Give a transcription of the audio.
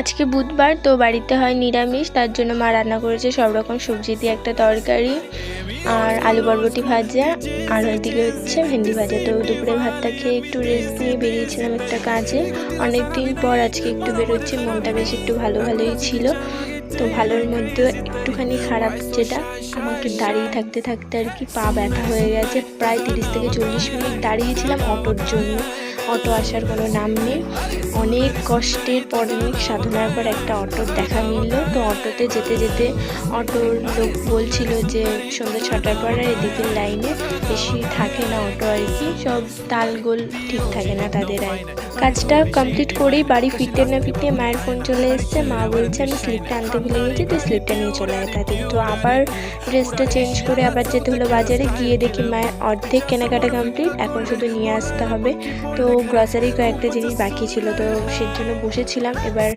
আজকে বুধবার তো বাড়িতে হয় নিরামিষ, তার জন্য মা রান্না করেছে সব রকম সবজি দিয়ে একটা তরকারি আর আলু বরবটি ভাজা, আর ওইদিকে হচ্ছে ভেন্ডি ভাজা। তো দুপুরে ভাতটা খেয়ে একটু রেস্ট নিয়ে বেরিয়েছিলাম একটা কাজে। অনেক দিন পর আজকে একটু বেরোচ্ছি, মনটা বেশ একটু ভালো ভালোই ছিল। তো ভালোর মধ্যে একটুখানি খারাপ যেটা, আমাকে দাঁড়িয়ে থাকতে থাকতে আর কি পা ব্যথা হয়ে গেছে। প্রায় তিরিশ থেকে চল্লিশ মিনিট দাঁড়িয়েছিলাম অটোর জন্য। অটো আসার কোনো নাম নেই। অনেক কষ্টের পর অনেক সাধনার পর একটা অটোর দেখা মিললো। তো অটোতে যেতে যেতে অটোর লোক বলছিল যে, সন্ধ্যা ছটার পর আর এদিকের লাইনে বেশি থাকে না অটো আর কি। সব তালগোল ঠিক থাকে না তাদের আর। কাজটা কমপ্লিট করেই বাড়ি ফিরতে না ফিরতে মায়ের ফোন চলে এসছে। মা বলছে, আমি স্লিপটা আনতে ভুলে গেছি, তুই স্লিপটা নিয়ে চলে আয় তাদের তো আবার ড্রেসটা চেঞ্জ করে আবার যেতে হলো বাজারে। গিয়ে দেখি মায়ের অর্ধেক কেনাকাটা কমপ্লিট এখন শুধু নিয়ে আসতে হবে। তো গ্রসারি কয়েকটা জিনিস বাকি ছিল। তো সেই জন্য বসেছিলাম। এবার